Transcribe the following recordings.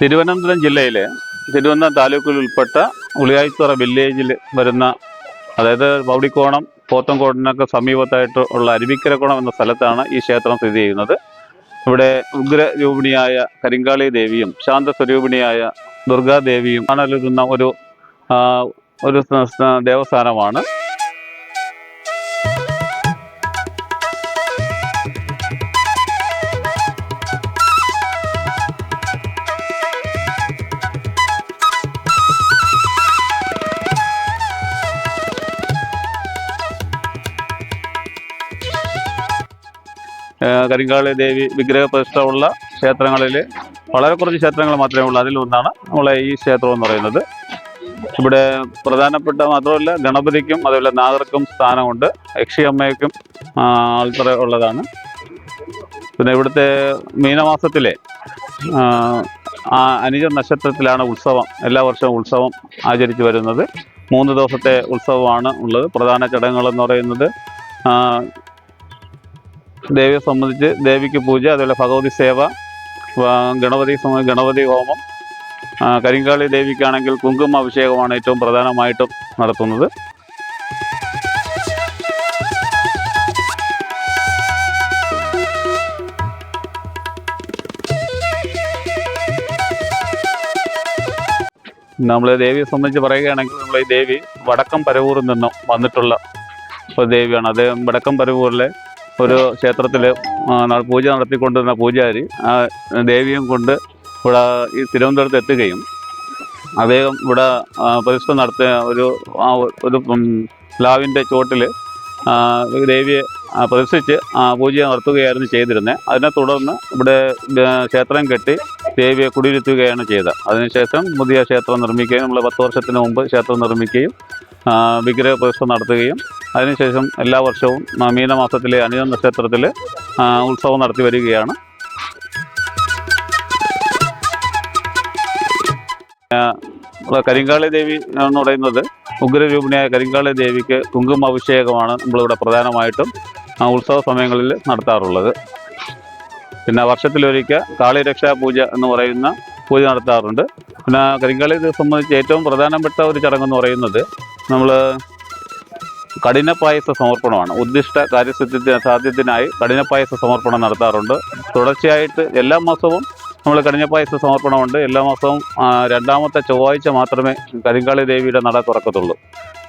തിരുവനന്തപുരം ജില്ലയിലെ തിരുവനന്തപുരം താലൂക്കിൽ ഉൾപ്പെട്ട ഉളിയായിത്തുറ വില്ലേജിൽ വരുന്ന അതായത് പൗടിക്കോണം പോത്തൻകോടിനൊക്കെ സമീപത്തായിട്ട് ഉള്ള അരുവിക്കരക്കോണം എന്ന സ്ഥലത്താണ് ഈ ക്ഷേത്രം സ്ഥിതി ചെയ്യുന്നത്. ഇവിടെ ഉഗ്രരൂപിണിയായ കരിങ്കാളി ദേവിയും ശാന്തസ്വരൂപിണിയായ ദുർഗാദേവിയും കാണലുന്ന ഒരു ഒരു ദേവസ്ഥാനമാണ്. കരിങ്കാളി ദേവി വിഗ്രഹ പ്രതിഷ്ഠമുള്ള ക്ഷേത്രങ്ങളിൽ വളരെ കുറച്ച് ക്ഷേത്രങ്ങൾ മാത്രമേ ഉള്ളൂ. അതിലൊന്നാണ് നമ്മളെ ഈ ക്ഷേത്രം എന്ന് പറയുന്നത്. ഇവിടെ പ്രധാനപ്പെട്ട മാത്രമല്ല ഗണപതിക്കും അതുപോലെ നാഗർക്കും സ്ഥാനമുണ്ട്. യക്ഷിയമ്മയ്ക്കും അമ്മയ്ക്കും ആൾത്തറ ഉള്ളതാണ്. പിന്നെ ഇവിടുത്തെ മീനമാസത്തിലെ അനിജ നക്ഷത്രത്തിലാണ് ഉത്സവം. എല്ലാ വർഷവും ഉത്സവം ആചരിച്ചു വരുന്നത്. മൂന്ന് ദിവസത്തെ ഉത്സവമാണ് ഉള്ളത്. പ്രധാന ചടങ്ങുകൾ എന്ന് പറയുന്നത് ദേവിയെ സംബന്ധിച്ച് ദേവിക്ക് പൂജ അതുപോലെ ഭഗവതി സേവ ഗണപതി ഗണപതി ഹോമം. കരിങ്കാളി ദേവിക്കാണെങ്കിൽ കുങ്കുമ അഭിഷേകമാണ് ഏറ്റവും പ്രധാനമായിട്ടും നടത്തുന്നത്. നമ്മൾ ദേവിയെ സംബന്ധിച്ച് പറയുകയാണെങ്കിൽ നമ്മൾ ഈ ദേവി വടക്കം പരവൂരിൽ നിന്നും വന്നിട്ടുള്ള ഒരു ദേവിയാണ്. അത് വടക്കം പരവൂരിലെ ഒരു ക്ഷേത്രത്തിൽ പൂജ നടത്തിക്കൊണ്ടിരുന്ന പൂജാരി ആ ദേവിയും കൊണ്ട് ഇവിടെ ഈ തിരുവനന്തപുരത്ത് എത്തുകയും അദ്ദേഹം ഇവിടെ പരിസരം നടത്തിയ ഒരു ഒരു പ്ലാവിന്റെ ചോട്ടിൽ ദേവിയെ പ്രതിഷ്ഠിച്ച് പൂജ നടത്തുകയായിരുന്നു ചെയ്തിരുന്നത് അതിനെ തുടർന്ന് ഇവിടെ ക്ഷേത്രം കെട്ടി ദേവിയെ കുടിയിരുത്തുകയാണ് ചെയ്തത്. അതിനുശേഷം പുതിയ ക്ഷേത്രം നിർമ്മിക്കുകയും നമ്മൾ പത്ത് വർഷത്തിന് മുമ്പ് ക്ഷേത്രം നിർമ്മിക്കുകയും വിഗ്രഹ പ്രതിഷ്ഠ നടത്തുകയും അതിനുശേഷം എല്ലാ വർഷവും മീനമാസത്തിലെ അനിത ക്ഷേത്രത്തിൽ ഉത്സവം നടത്തി വരികയാണ്. കരിങ്കാളി ദേവി എന്ന് പറയുന്നത് ഉഗ്രരൂപിണിയായ കരിങ്കാളി ദേവിക്ക് കുങ്കുമ അഭിഷേകമാണ് നമ്മളിവിടെ പ്രധാനമായിട്ടും ഉത്സവ സമയങ്ങളിൽ നടത്താറുള്ളത്. പിന്നെ വർഷത്തിലൊരിക്കൽ കാളിരക്ഷാ പൂജ എന്ന് പറയുന്ന പൂജ നടത്താറുണ്ട്. പിന്നെ കരിങ്കാളി സംബന്ധിച്ച് ഏറ്റവും പ്രധാനപ്പെട്ട ഒരു ചടങ്ങെന്ന് പറയുന്നത് നമ്മൾ കഠിന പായസ സമർപ്പണമാണ്. ഉദ്ദിഷ്ട കാര്യസിദ്ധ്യത്തിന് സാധ്യത്തിനായി കഠിന പായസ സമർപ്പണം നടത്താറുണ്ട്. തുടർച്ചയായിട്ട് എല്ലാ മാസവും നമ്മൾ കഠിന പായസ സമർപ്പണമുണ്ട്. എല്ലാ മാസവും രണ്ടാമത്തെ ചൊവ്വാഴ്ച മാത്രമേ കരിങ്കാളി ദേവിയുടെ നട തുറക്കത്തുള്ളൂ.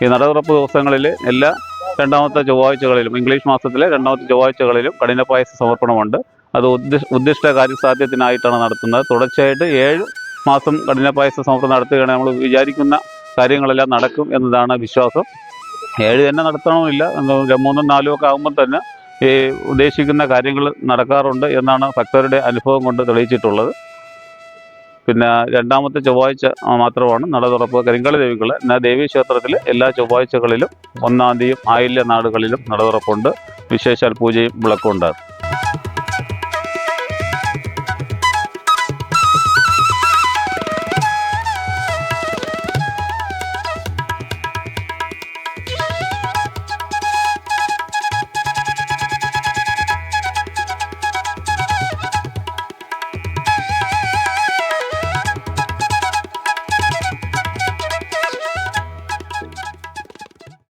ഈ നട തുറപ്പ് ദിവസങ്ങളിൽ എല്ലാ രണ്ടാമത്തെ ചൊവ്വാഴ്ചകളിലും ഇംഗ്ലീഷ് മാസത്തിലെ രണ്ടാമത്തെ ചൊവ്വാഴ്ചകളിലും കഠിന പായസ സമർപ്പണമുണ്ട്. അത് ഉദ്ദിഷ് ഉദ്ദിഷ്ട കാര്യസാധ്യത്തിനായിട്ടാണ് നടത്തുന്നത്. തുടർച്ചയായിട്ട് ഏഴ് മാസം കഠിന പായസ സമർപ്പണം നടത്തുകയാണെങ്കിൽ നമ്മൾ വിചാരിക്കുന്ന കാര്യങ്ങളെല്ലാം നടക്കും എന്നതാണ് വിശ്വാസം. ഏഴ് തന്നെ നടത്തണമെന്നില്ല എന്താ മൂന്നും നാലും ഒക്കെ ആകുമ്പോൾ തന്നെ ഈ ഉദ്ദേശിക്കുന്ന കാര്യങ്ങൾ നടക്കാറുണ്ട് എന്നാണ് ഭക്തരുടെ അനുഭവം കൊണ്ട് തെളിയിച്ചിട്ടുള്ളത്. പിന്നെ രണ്ടാമത്തെ ചൊവ്വാഴ്ച മാത്രമാണ് നട തുറപ്പ് കരിങ്കളി ദേവികൾ എന്നാൽ ദേവീ ക്ഷേത്രത്തിൽ എല്ലാ ചൊവ്വാഴ്ചകളിലും ഒന്നാം തീയതിയും ആയില്യ നാടുകളിലും നട തുറപ്പുണ്ട്. വിശേഷാൽ പൂജയും വിളക്കും ഉണ്ടാകും